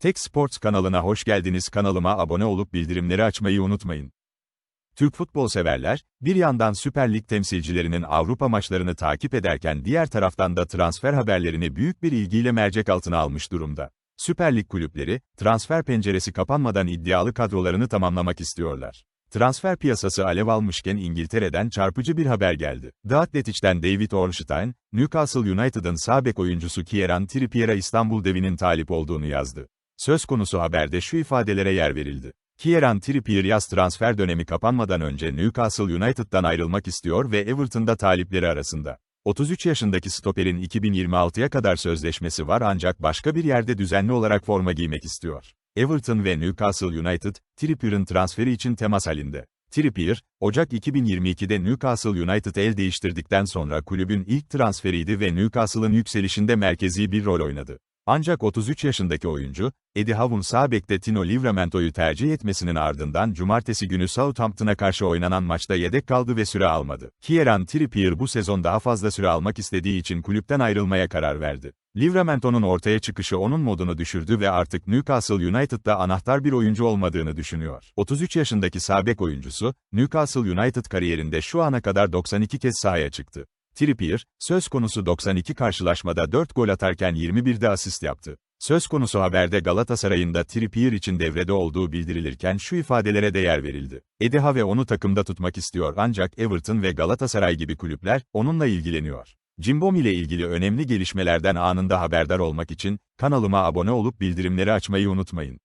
Tek Sports kanalına hoş geldiniz. Kanalıma abone olup bildirimleri açmayı unutmayın. Türk futbol severler, bir yandan Süper Lig temsilcilerinin Avrupa maçlarını takip ederken diğer taraftan da transfer haberlerini büyük bir ilgiyle mercek altına almış durumda. Süper Lig kulüpleri, transfer penceresi kapanmadan iddialı kadrolarını tamamlamak istiyorlar. Transfer piyasası alev almışken İngiltere'den çarpıcı bir haber geldi. The Athletic'ten David Ornstein, Newcastle United'ın sağ oyuncusu Kieran Trippier'a İstanbul devinin talip olduğunu yazdı. Söz konusu haberde şu ifadelere yer verildi. Kieran Trippier yaz transfer dönemi kapanmadan önce Newcastle United'dan ayrılmak istiyor ve Everton'da talipleri arasında. 33 yaşındaki stoperin 2026'ya kadar sözleşmesi var ancak başka bir yerde düzenli olarak forma giymek istiyor. Everton ve Newcastle United, Trippier'ın transferi için temas halinde. Trippier, Ocak 2022'de Newcastle United el değiştirdikten sonra kulübün ilk transferiydi ve Newcastle'ın yükselişinde merkezi bir rol oynadı. Ancak 33 yaşındaki oyuncu, Eddie Howe'un sağ bekte Tino Livramento'yu tercih etmesinin ardından cumartesi günü Southampton'a karşı oynanan maçta yedek kaldı ve süre almadı. Kieran Trippier bu sezon daha fazla süre almak istediği için kulüpten ayrılmaya karar verdi. Livramento'nun ortaya çıkışı onun modunu düşürdü ve artık Newcastle United'da anahtar bir oyuncu olmadığını düşünüyor. 33 yaşındaki sağ bek oyuncusu, Newcastle United kariyerinde şu ana kadar 92 kez sahaya çıktı. Trippier, söz konusu 92 karşılaşmada 4 gol atarken 21'de asist yaptı. Söz konusu haberde Galatasaray'ın da Trippier için devrede olduğu bildirilirken şu ifadelere de yer verildi. Eddie Howe onu takımda tutmak istiyor ancak Everton ve Galatasaray gibi kulüpler, onunla ilgileniyor. Cimbom ile ilgili önemli gelişmelerden anında haberdar olmak için, kanalıma abone olup bildirimleri açmayı unutmayın.